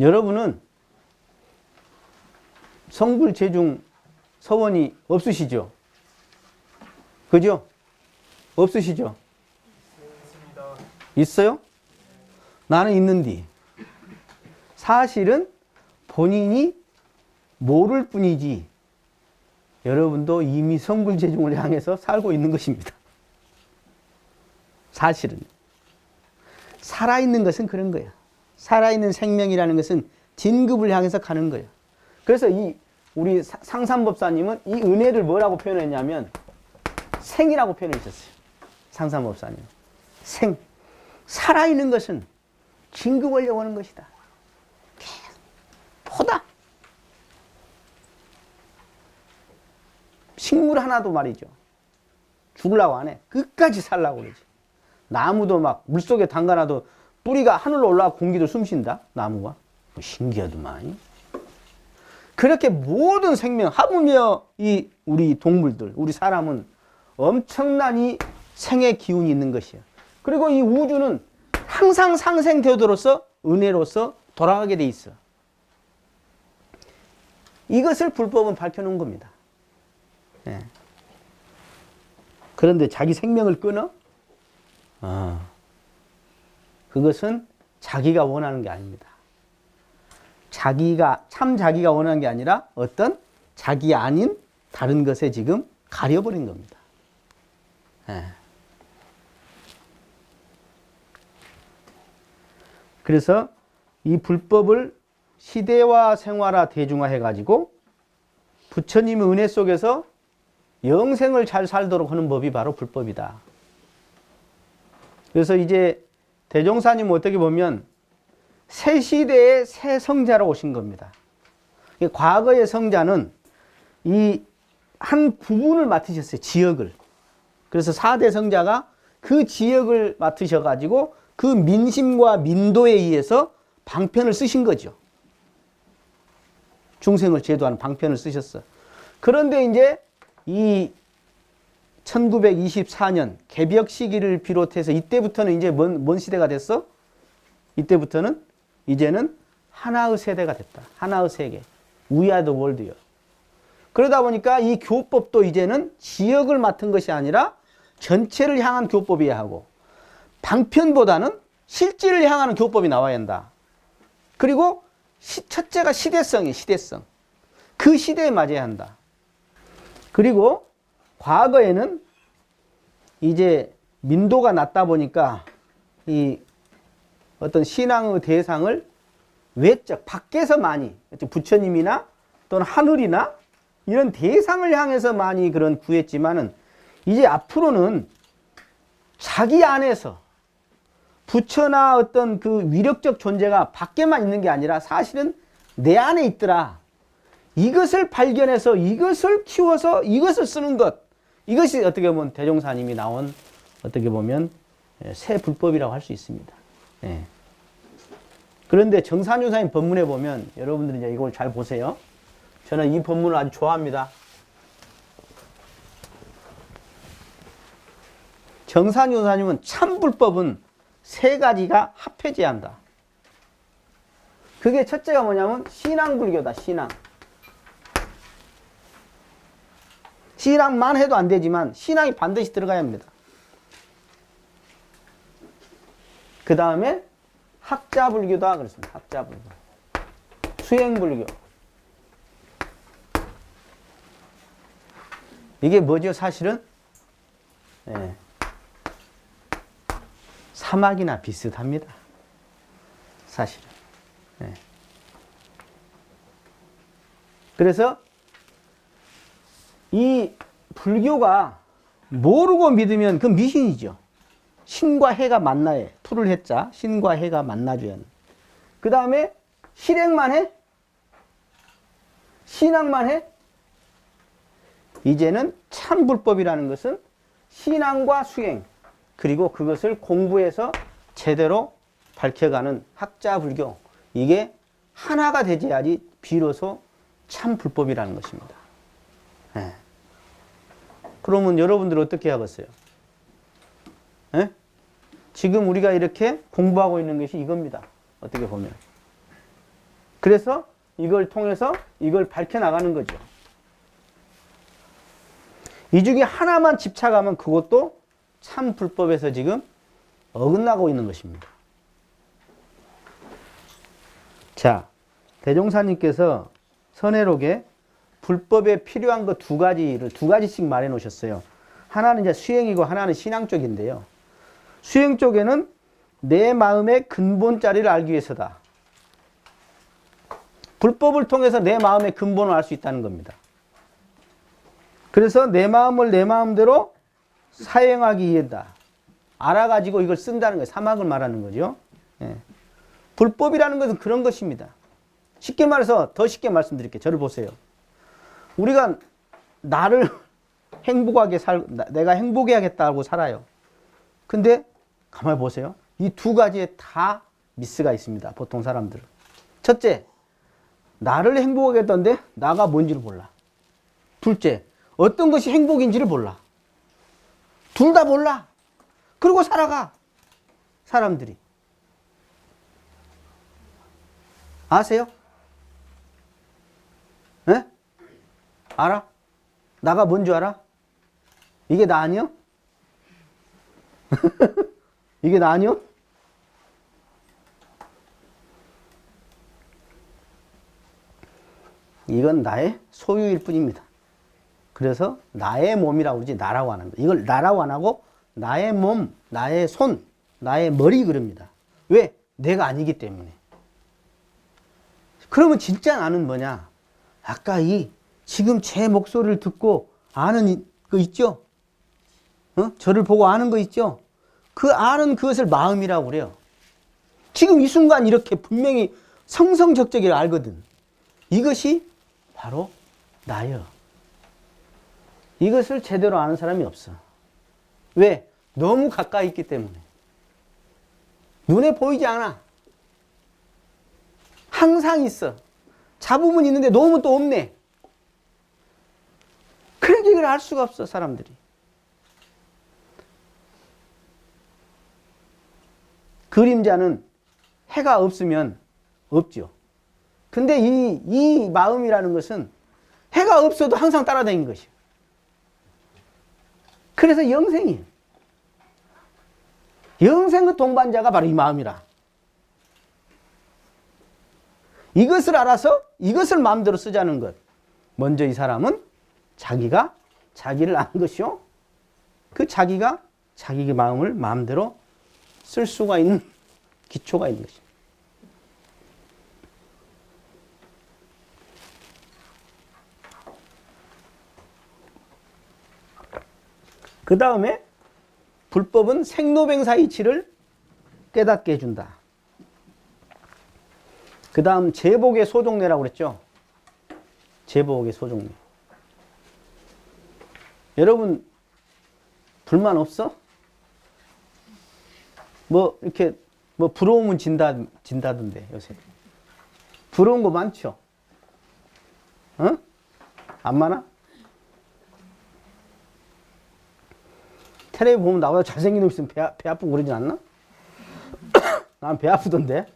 여러분은 성불 재중 서원이 없으시죠? 그죠? 없으시죠? 있어요? 나는 있는디. 사실은 본인이 모를 뿐이지 여러분도 이미 성불 재중을 향해서 살고 있는 것입니다. 사실은. 살아있는 것은 그런 거야. 살아있는 생명이라는 것은 진급을 향해서 가는 거야. 그래서 이 우리 사- 상산법사님은 이 은혜를 뭐라고 표현했냐면 생이라고 표현했었어요. 상산법사님. 생. 살아있는 것은 진급하려고 하는 것이다. 보다. 식물 하나도 말이죠. 죽으려고 안 해. 끝까지 살라고 그러지. 나무도 막 물속에 담가놔도 뿌리가 하늘로 올라가 공기도 숨쉰다. 나무가. 뭐 신기하더만. 그렇게 모든 생명, 하물며 이 우리 동물들, 우리 사람은 엄청난 이 생의 기운이 있는 것이에요. 그리고 이 우주는 항상 상생되도록서 은혜로서 돌아가게 돼 있어. 이것을 불법은 밝혀놓은 겁니다. 예. 그런데 자기 생명을 끊어? 아, 그것은 자기가 원하는 게 아닙니다. 자기가 참 자기가 원하는 게 아니라 어떤 자기 아닌 다른 것에 지금 가려버린 겁니다. 예. 그래서 이 불법을 시대화 생활화 대중화 해 가지고 부처님의 은혜 속에서 영생을 잘 살도록 하는 법이 바로 불법이다. 그래서 이제 대종사님 어떻게 보면 새 시대의 새 성자로 오신 겁니다. 이 과거의 성자는 이 한 부분을 맡으셨어요. 지역을. 그래서 4대 성자가 그 지역을 맡으셔가지고 그 민심과 민도에 의해서 방편을 쓰신 거죠. 중생을 제도하는 방편을 쓰셨어. 그런데 이제 이 1924년 개벽 시기를 비롯해서 이때부터는 이제 뭔, 뭔 시대가 됐어? 이때부터는 이제는 하나의 세대가 됐다. 하나의 세계. 위아더 월드요. 그러다 보니까 이 교법도 이제는 지역을 맡은 것이 아니라 전체를 향한 교법이어야 하고 방편보다는 실질을 향하는 교법이 나와야 한다. 그리고 시, 첫째가 시대성이 시대성. 그 시대에 맞아야 한다. 그리고 과거에는 이제 민도가 낮다 보니까 이 어떤 신앙의 대상을 외적 밖에서 많이 부처님이나 또는 하늘이나 이런 대상을 향해서 많이 그런 구했지만은 이제 앞으로는 자기 안에서 부처나 어떤 그 위력적 존재가 밖에만 있는 게 아니라 사실은 내 안에 있더라. 이것을 발견해서 이것을 키워서 이것을 쓰는 것. 이것이 어떻게 보면 대종사님이 나온 어떻게 보면 예, 새 불법이라고 할 수 있습니다. 예. 그런데 정산유사님 법문에 보면 여러분들이 이제 이걸 잘 보세요. 저는 이 법문을 아주 좋아합니다. 정산유사님은 참불법은 세 가지가 합해져야 한다. 그게 첫째가 뭐냐면 신앙불교다, 신앙. 신앙만 해도 안 되지만 신앙이 반드시 들어가야 합니다. 그 다음에 학자 불교다 그랬습니다. 학자 불교. 수행 불교. 이게 뭐죠? 사실은 예. 사막이나 비슷합니다. 사실은. 예. 그래서 이 불교가 모르고 믿으면 그 미신이죠. 신과 해가 해. 풀을 해자 신과 해가 하는. 그 다음에 실행만 해? 신앙만 해? 이제는 참불법이라는 것은 신앙과 수행 그리고 그것을 공부해서 제대로 밝혀가는 학자 불교 이게 하나가 되져야지 비로소 참불법이라는 것입니다. 예. 그러면 여러분들 어떻게 하겠어요? 예? 지금 우리가 이렇게 공부하고 있는 것이 이겁니다. 어떻게 보면. 그래서 이걸 통해서 이걸 밝혀나가는 거죠. 이 중에 하나만 집착하면 그것도 참 불법에서 지금 어긋나고 있는 것입니다. 자, 대종사님께서 선해록에 불법에 필요한 것 두 가지를 두 가지씩 말해 놓으셨어요. 하나는 이제 수행이고 하나는 신앙 쪽인데요. 수행 쪽에는 내 마음의 근본 자리를 알기 위해서다. 불법을 통해서 내 마음의 근본을 알 수 있다는 겁니다. 그래서 내 마음을 내 마음대로 사행하기 위해다. 알아가지고 이걸 쓴다는 거예요. 사막을 말하는 거죠. 예. 불법이라는 것은 그런 것입니다. 쉽게 말해서 더 쉽게 말씀드릴게요. 저를 보세요. 우리가 나를 행복하게 살, 나- 내가 행복해야겠다고 살아요. 근데 가만히 보세요. 이 두 가지에 다 미스가 있습니다. 보통 사람들은. 첫째, 나를 행복하게 했던데 나가 뭔지를 몰라. 둘째, 어떤 것이 행복인지를 몰라. 둘 다 몰라. 그리고 살아가. 사람들이. 아세요? 예? 알아? 나가 뭔 줄 알아? 이게 나 아니요? 이게 나 아니요? 이건 나의 소유일 뿐입니다. 그래서 나의 몸이라고 그러지 나라고 안 합니다. 이걸 나라고 안 하고 나의 몸, 나의 손, 나의 머리 그럽니다. 왜? 내가 아니기 때문에. 그러면 진짜 나는 뭐냐? 아까 이 지금 제 목소리를 듣고 아는 이- 거 있죠? 어? 저를 보고 아는 거 있죠? 그 아는 그것을 마음이라고 그래요. 지금 이 순간 이렇게 분명히 성성적적이 알거든. 이것이 바로 나여. 이것을 제대로 아는 사람이 없어. 왜? 너무 가까이 있기 때문에. 눈에 보이지 않아. 항상 있어. 잡으면 있는데 놓으면 또 없네. 그러니까 이걸 알 수가 없어, 사람들이. 그림자는 해가 없으면 없죠. 근데 이, 이 마음이라는 것은 해가 없어도 항상 따라다니는 것이요. 그래서 영생이에요. 영생의 동반자가 바로 이 마음이라. 이것을 알아서 이것을 마음대로 쓰자는 것. 먼저 이 사람은 자기가 자기를 아는 것이요. 그 자기가 자기 마음을 마음대로 쓸 수가 있는 기초가 있는 것입니다. 그 다음에 불법은 생로병사 이치를 깨닫게 해준다. 그 다음 제복의 소종례라고 그랬죠. 제복의 소종례. 여러분 불만 없어? 뭐 이렇게 뭐 부러움은 진다 진다던데 요새 부러운 거 많죠. 어? 안 많아? 텔레비 보면 나보다 잘생긴 놈 있으면 배, 아- 배 아프고 그러진 않나? 난 배 아프던데.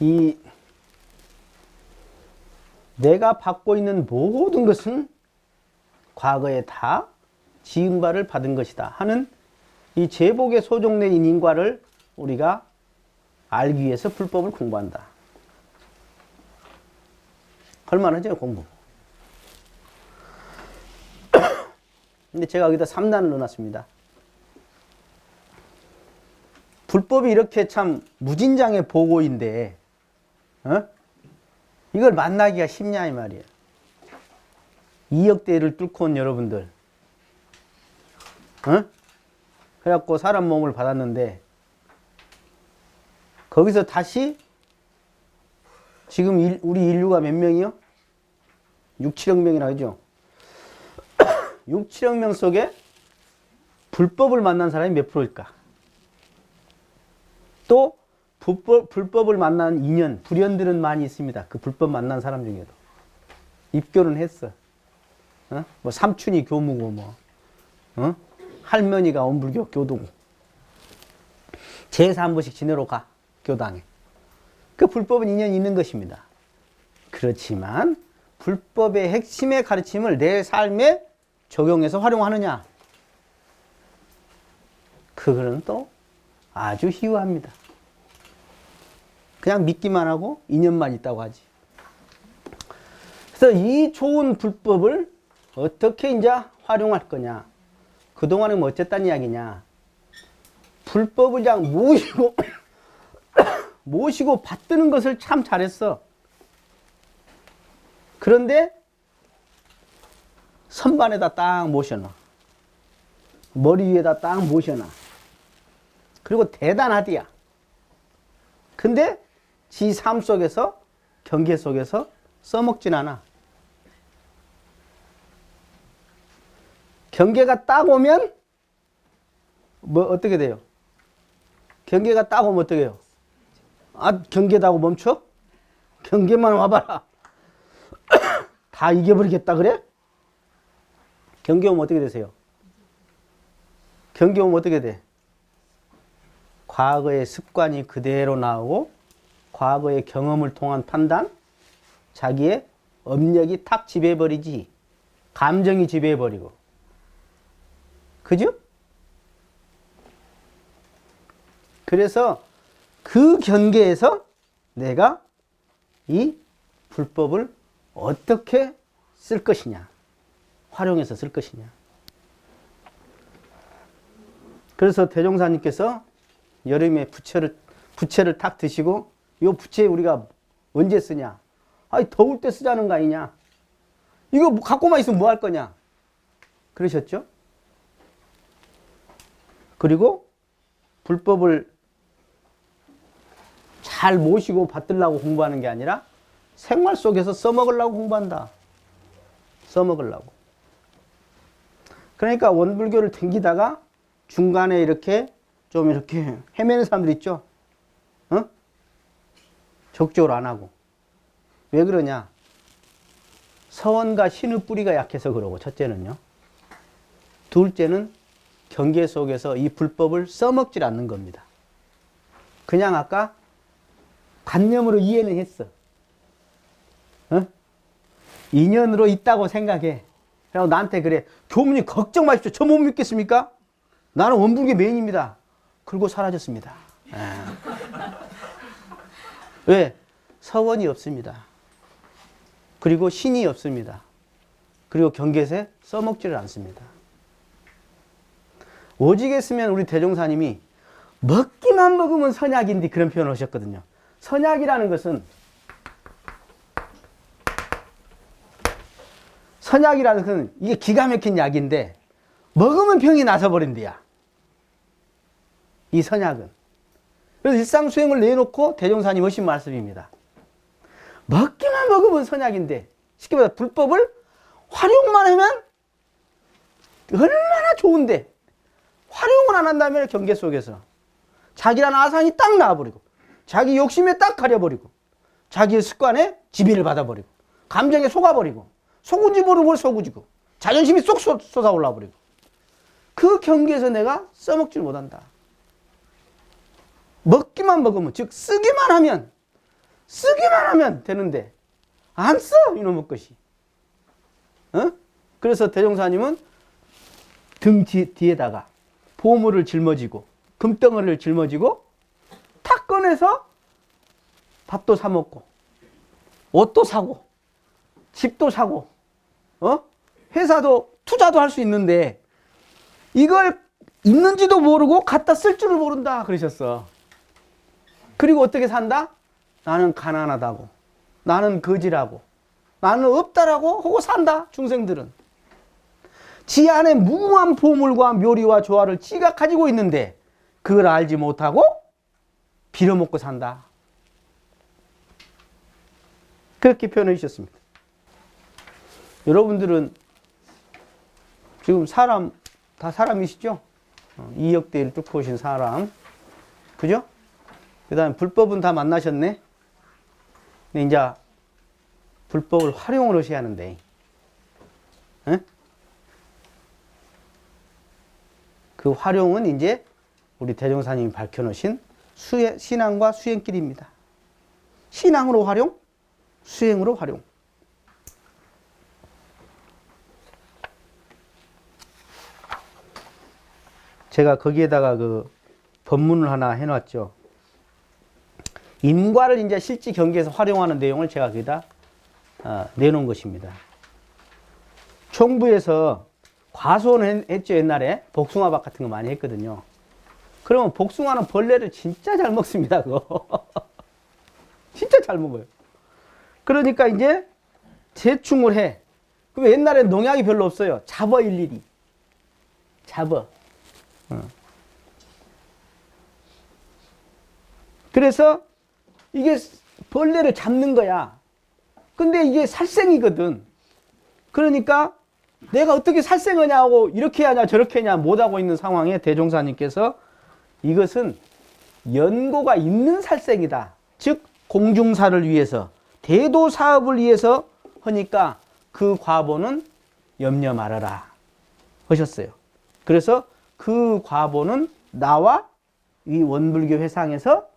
이 내가 받고 있는 모든 것은 과거에 다 지은 바를 받은 것이다 하는 이 제복의 소종된 인과를 우리가 알기 위해서 불법을 공부한다. 할만하죠, 공부. 근데 제가 여기다 3단을 넣어놨습니다. 불법이 이렇게 참 무진장의 보고인데, 어? 이걸 만나기가 쉽냐, 이 말이에요. 2억대를 뚫고 온 여러분들. 어? 그래갖고 사람 몸을 받았는데, 거기서 다시 지금 일- 우리 인류가 몇 명이요? 6, 7억 명이라 하죠. 6, 7억 명 속에 불법을 만난 사람이 몇 프로일까? 또 불법, 불법 을 만난 인연, 불연들은 많이 있습니다. 그 불법 만난 사람 중에도. 입교는 했어. 어? 뭐 삼촌이 교무고 뭐. 어? 할머니가 원불교 교도고 제사 한 번씩 지내러 가 교당에 그 불법은 인연이 있는 것입니다. 그렇지만 불법의 핵심의 가르침을 내 삶에 적용해서 활용하느냐 그거는 또 아주 희유합니다. 그냥 믿기만 하고 인연만 있다고 하지. 그래서 이 좋은 불법을 어떻게 이제 활용할 거냐. 그동안은 뭐 어쨌다는 이야기냐. 불법을 그냥 모시고, 모시고 받드는 것을 참 잘했어. 그런데 선반에다 딱 모셔놔. 머리 위에다 딱 모셔놔. 그리고 대단하디야. 근데 지 삶 속에서, 경계 속에서 써먹진 않아. 경계가 딱 오면 뭐 어떻게 돼요? 경계가 딱 오면 어떻게 해요? 아 경계다고 멈춰? 경계만 와봐라. 다 이겨버리겠다 그래? 경계 오면 어떻게 되세요? 경계 오면 어떻게 돼? 과거의 습관이 그대로 나오고 과거의 경험을 통한 판단, 자기의 업력이 탁 지배해버리지. 감정이 지배해버리고. 그죠? 그래서 그 경계에서 내가 이 불법을 어떻게 쓸 것이냐. 활용해서 쓸 것이냐. 그래서 대종사님께서 여름에 부채를, 부채를 탁 드시고, 요 부채 우리가 언제 쓰냐? 아니, 더울 때 쓰자는 거 아니냐? 이거 뭐 갖고만 있으면 뭐 할 거냐? 그러셨죠? 그리고 불법을 잘 모시고 받들라고 공부하는 게 아니라 생활 속에서 써먹으려고 공부한다. 써먹으려고. 그러니까 원불교를 댕기다가 중간에 이렇게 좀 이렇게 헤매는 사람들 있죠? 어? 적극적으로 안 하고. 왜 그러냐? 서원과 신의 뿌리가 약해서 그러고, 첫째는요. 둘째는 경계 속에서 이 불법을 써먹질 않는 겁니다. 그냥 아까 관념으로 이해는 했어. 어? 인연으로 있다고 생각해. 그리고 나한테 그래. 교무님 걱정 마십시오. 저 못 믿겠습니까? 나는 원불교 메인입니다. 그리고 사라졌습니다. 아. 왜? 서원이 없습니다. 그리고 신이 없습니다. 그리고 경계세 써먹지를 않습니다. 오직 했으면 우리 대종사님이 먹기만 먹으면 선약인데 그런 표현을 하셨거든요. 선약이라는 것은 선약이라는 것은 이게 기가 막힌 약인데 먹으면 병이 나서 버린대야. 이 선약은. 그래서 일상 수행을 내놓고 대종사님 하신 말씀입니다. 먹기만 먹으면 선약인데 쉽게 말해 불법을 활용만 하면 얼마나 좋은데 활용을 안 한다면 경계 속에서 자기라는 아산이 딱 나와버리고 자기 욕심에 딱 가려버리고 자기의 습관에 지배를 받아버리고 감정에 속아버리고 속은지 모르고 속우지고 자존심이 쏙 솟- 솟아올라버리고 그 경계에서 내가 써먹질 못한다. 먹기만 먹으면 즉 쓰기만 하면 쓰기만 하면 되는데 안 써 이놈의 것이. 어? 그래서 대종사님은 등 뒤, 뒤에다가 보물을 짊어지고 금덩어리를 짊어지고 탁 꺼내서 밥도 사 먹고 옷도 사고 집도 사고 어 회사도 투자도 할 수 있는데 이걸 있는지도 모르고 갖다 쓸 줄을 모른다 그러셨어. 그리고 어떻게 산다? 나는 가난하다고 나는 거지라고 나는 없다라고 하고 산다 중생들은. 지 안에 무궁한 보물과 묘리와 조화를 지가 가지고 있는데 그걸 알지 못하고 빌어먹고 산다. 그렇게 표현해 주셨습니다. 여러분들은 지금 사람 다 사람이시죠? 어, 이역대를 뚫고 오신 사람, 그죠? 그 다음 에 불법은 다 만나셨네. 근데 이제 불법을 활용을 하셔야 하는데, 응? 그 활용은 이제 우리 대종사님이 밝혀놓으신 수행, 신앙과 수행길입니다. 신앙으로 활용, 수행으로 활용. 제가 거기에다가 그 법문을 하나 해놨죠. 인과를 이제 실제 경기에서 활용하는 내용을 제가 거기다 어, 내놓은 것입니다. 총부에서 과수원 했죠 옛날에 복숭아밭 같은 거 많이 했거든요. 그러면 복숭아는 벌레를 진짜 잘 먹습니다. 그거 진짜 잘 먹어요. 그러니까 이제 재충을 해. 그럼 옛날에 농약이 별로 없어요. 잡어 일일이. 잡어. 어. 그래서 이게 벌레를 잡는 거야. 근데 이게 살생이거든. 그러니까 내가 어떻게 살생하냐고 이렇게 하냐 저렇게 하냐 못하고 있는 상황에 대종사님께서 이것은 연고가 있는 살생이다. 즉 공중사를 위해서 대도 사업을 위해서 하니까 그 과보는 염려 말아라 하셨어요. 그래서 그 과보는 나와 이 원불교 회상에서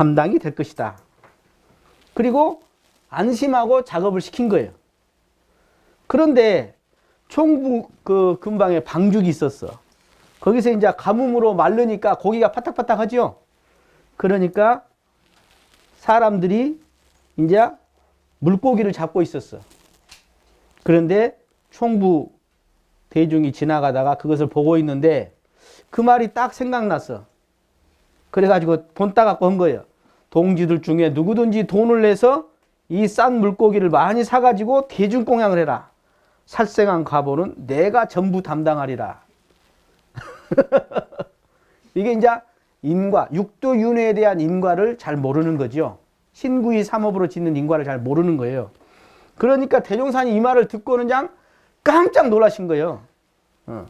담당이 될 것이다. 그리고 안심하고 작업을 시킨 거예요. 그런데 총부 그 근방에 방죽이 있었어. 거기서 이제 가뭄으로 마르니까 고기가 파닥파닥 하죠. 그러니까 사람들이 이제 물고기를 잡고 있었어. 그런데 총부 대중이 지나가다가 그것을 보고 있는데 그 말이 딱 생각났어. 그래가지고 본따 갖고 한 거예요. 동지들 중에 누구든지 돈을 내서 이 싼 물고기를 많이 사가지고 대중공양을 해라. 살생한 과보는 내가 전부 담당하리라. 이게 이제 인과, 육도 윤회에 대한 인과를 잘 모르는 거죠. 신구이 삼업으로 짓는 인과를 잘 모르는 거예요. 그러니까 대종산이 이 말을 듣고는 그냥 깜짝 놀라신 거예요. 어.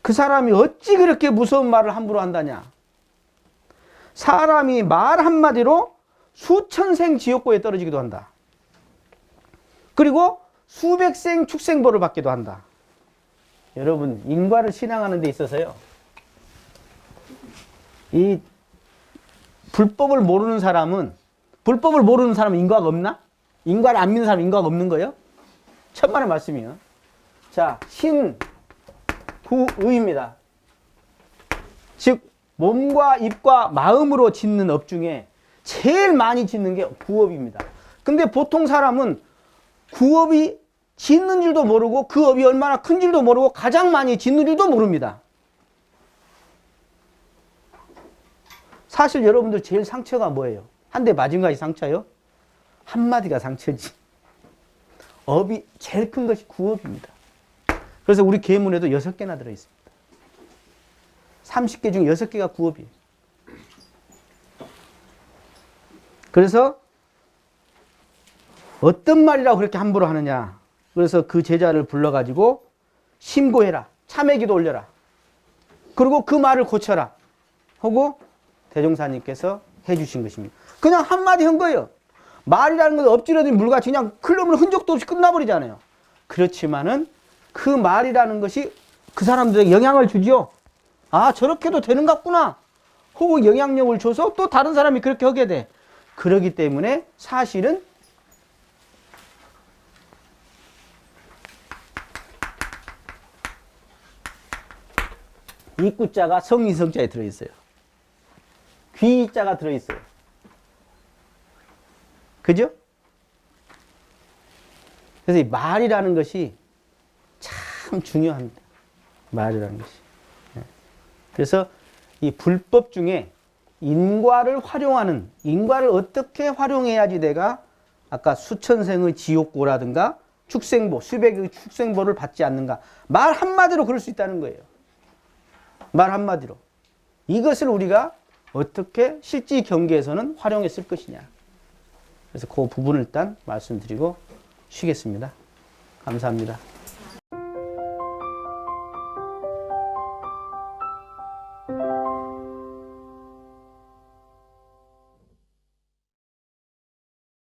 그 사람이 어찌 그렇게 무서운 말을 함부로 한다냐. 사람이 말 한마디로 수천 생 지옥고에 떨어지기도 한다. 그리고 수백 생 축생벌을 받기도 한다. 여러분, 인과를 신앙하는 데 있어서요. 이 불법을 모르는 사람은 불법을 모르는 사람은 인과가 없나? 인과를 안 믿는 사람은 인과가 없는 거예요? 천만의 말씀이요. 자, 신 구의입니다. 즉 몸과 입과 마음으로 짓는 업 중에 제일 많이 짓는 게 구업입니다. 근데 보통 사람은 구업이 짓는 줄도 모르고 그 업이 얼마나 큰 줄도 모르고 가장 많이 짓는 줄도 모릅니다. 사실 여러분들 제일 상처가 뭐예요? 한 대 맞은 것이 상처요? 한마디가 상처지. 업이 제일 큰 것이 구업입니다. 그래서 우리 계문에도 여섯 개나 들어있습니다. 30개 중에 6개가 구업이에요. 그래서 어떤 말이라고 그렇게 함부로 하느냐. 그래서 그 제자를 불러가지고 신고해라. 참회 기도 올려라. 그리고 그 말을 고쳐라. 하고 대종사님께서 해주신 것입니다. 그냥 한마디 한 거예요. 말이라는 건 엎질러진 물같이 그냥 흘러면 흔적도 없이 끝나버리잖아요. 그렇지만은 그 말이라는 것이 그 사람들에게 영향을 주죠. 아, 저렇게도 되는갑구나. 혹은 영향력을 줘서 또 다른 사람이 그렇게 하게 돼. 그러기 때문에 사실은 입구자가 성인성자에 들어있어요. 귀자가 들어있어요. 그죠? 그래서 이 말이라는 것이 참 중요합니다. 말이라는 것이. 네. 그래서 이 불법 중에 인과를 활용하는, 인과를 어떻게 활용해야지 내가 아까 수천생의 지옥고라든가 축생보, 수백의 축생보를 받지 않는가. 말 한마디로 그럴 수 있다는 거예요. 말 한마디로. 이것을 우리가 어떻게 실제 경계에서는 활용했을 것이냐. 그래서 그 부분을 일단 말씀드리고 쉬겠습니다. 감사합니다.